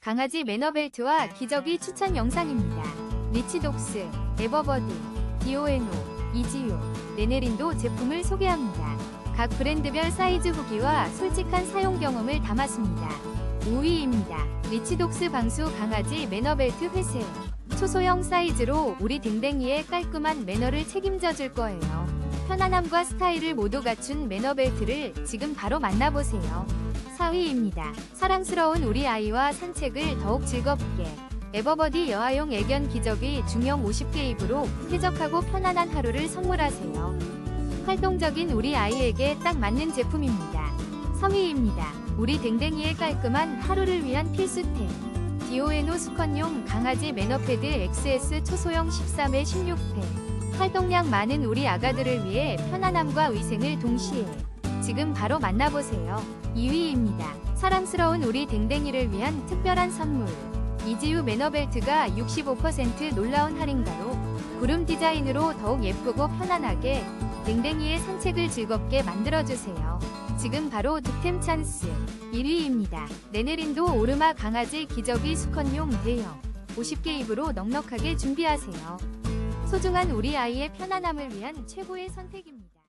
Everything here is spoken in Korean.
강아지 매너벨트와 기저귀 추천 영상입니다. 리치독스, 에버버디, 디오에노, 이지유, 레네린도 제품을 소개합니다. 각 브랜드별 사이즈 후기와 솔직한 사용 경험을 담았습니다. 5위입니다. 리치독스 방수 강아지 매너벨트 회색. 초소형 사이즈로 우리 댕댕이의 깔끔한 매너를 책임져 줄 거예요. 편안함과 스타일을 모두 갖춘 매너벨트를 지금 바로 만나보세요. 4위입니다. 사랑스러운 우리 아이와 산책을 더욱 즐겁게. 에버버디 여아용 애견 기저귀 중형 50개 입으로 쾌적하고 편안한 하루를 선물하세요. 활동적인 우리 아이에게 딱 맞는 제품입니다. 3위입니다. 우리 댕댕이의 깔끔한 하루를 위한 필수템. 디오에노 수컷용 강아지 매너패드 XS 초소형 13회 16회. 활동량 많은 우리 아가들을 위해 편안함과 위생을 동시에. 지금 바로 만나보세요. 2위입니다. 사랑스러운 우리 댕댕이를 위한 특별한 선물. 이지유 매너벨트가 65% 놀라운 할인가로 구름 디자인으로 더욱 예쁘고 편안하게 댕댕이의 산책을 즐겁게 만들어주세요. 지금 바로 득템 찬스 1위입니다. 네네린도 오르마 강아지 기저귀 수컷용 대형 50개 입으로 넉넉하게 준비하세요. 소중한 우리 아이의 편안함을 위한 최고의 선택입니다.